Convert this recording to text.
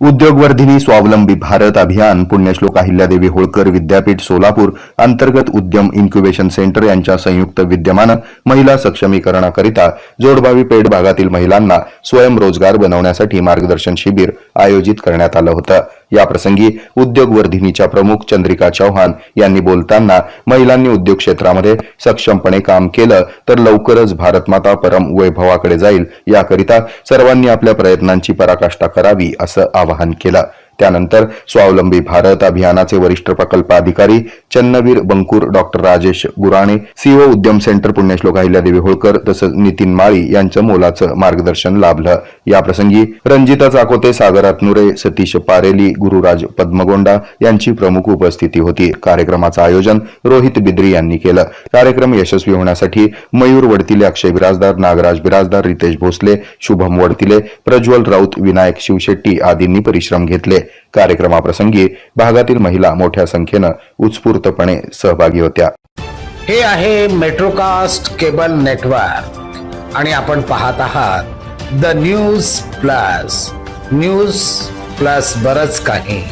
उद्योगवर्धिनी स्वावलंबी भारत अभियान पुण्यश्लोक अहिल्यादेवी होळकर विद्यापीठ सोलापूर अंतर्गत उद्यम इन्क्युबेशन सेंटर यांच्या संयुक्त विद्यमानं महिला सक्षमीकरणाकरिता जोडबावी पेठ भागातील महिलांना स्वयंरोजगार बनवण्यासाठी मार्गदर्शन शिबिर आयोजित करण्यात आलं होतं. याप्रसंगी उद्योगवर्धिनीच्या प्रमुख चंद्रिका चौहान यांनी बोलताना महिलांनी उद्योग क्षेत्रामध्ये सक्षमपणे काम केलं तर लवकरच भारतमाता परम वैभवाकडे जाईल. याकरिता सर्वांनी आपल्या प्रयत्नांची पराकाष्ठा करावी असं आवाहन केलं. त्यानंतर स्वावलंबी भारत अभियानाचे वरिष्ठ प्रकल्प अधिकारी Channavir Bankur doctor Rajesh Gurane CO Udyam centre Punyashlok Ahilyadevi Holkar तसंच नितीन माळी यांचं मोलाचं मार्गदर्शन लाभलं. याप्रसंगी रंजिता चाकोते सागर अतनुरे सतीश पारेली गुरुराज पद्मगोंडा यांची प्रमुख उपस्थिती होती. कार्यक्रमाचं आयोजन रोहित बिद्री यांनी केलं. कार्यक्रम यशस्वी होण्यासाठी मयूर वडतिले अक्षय बिराजदार नागराज बिराजदार रितेश भोसले शुभम वडतिले प्रज्वल राऊत विनायक शिवशेट्टी आदींनी परिश्रम घेतले. कार्यक्रमाप्रसंगी भागातील महिला मोठ्या संख्येनं उत्स्फूर्तपणे सहभागी होत्या. हे आहे मेट्रोकास्ट केबल नेटवर्क आणि आपण पाहत आहात the news plus news plus बरच काही.